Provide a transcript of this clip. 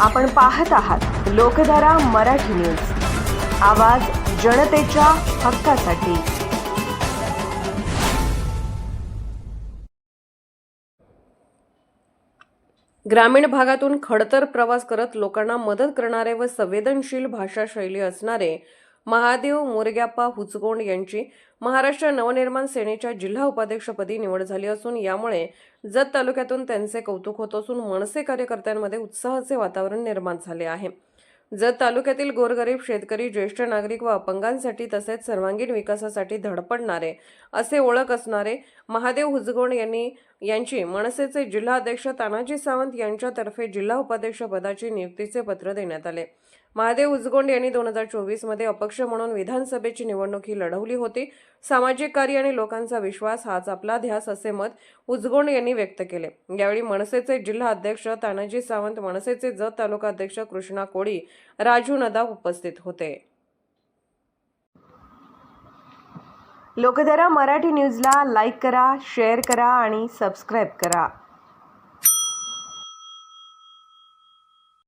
आपण पाहत आहात लोकधारा मराठी न्यूज. आवाज जनतेच्या हक्कासाठी. ग्रामीण भागातून खडतर प्रवास करत लोकांना मदत करणारे व संवेदनशील भाषा शैली असणारे महादेव मोरग्याप्पा हुचगोंड यांची महाराष्ट्र नवनिर्माण सेनेच्या जिल्हा उपाध्यक्षपदी निवड झाली असून यामुळे जत तालुक्यातून त्यांचे कौतुक होत असून मनसे कार्यकर्त्यांमध्ये उत्साहाचे वातावरण निर्माण झाले आहे. जत तालुक्यातील गोरगरीब शेतकरी ज्येष्ठ नागरिक व अपंगांसाठी तसेच सर्वांगीण विकासासाठी धडपडणारे असे ओळख असणारे महादेव हुजगोंड यांनी यांची मनसेचे जिल्हाध्यक्ष तानाजी सावंत यांच्यातर्फे जिल्हा उपाध्यक्ष पदाची नियुक्तीचे पत्र देण्यात आले. महादेव उजगोंड यांनी दोन हजार चोवीसमध्ये अपक्ष म्हणून विधानसभेची निवडणूक ही लढवली होती. सामाजिक कार्य आणि लोकांचा विश्वास हाच आपला ध्यास असे मत उजगोंड यांनी व्यक्त केले. यावेळी मनसेचे जिल्हा अध्यक्ष तानाजी सावंत मनसेचे जत तालुका अध्यक्ष कृष्णा कोळी राजू नदा उपस्थित होते. लोकधारा मराठी न्यूजला लाईक करा शेअर करा आणि सबस्क्राईब करा.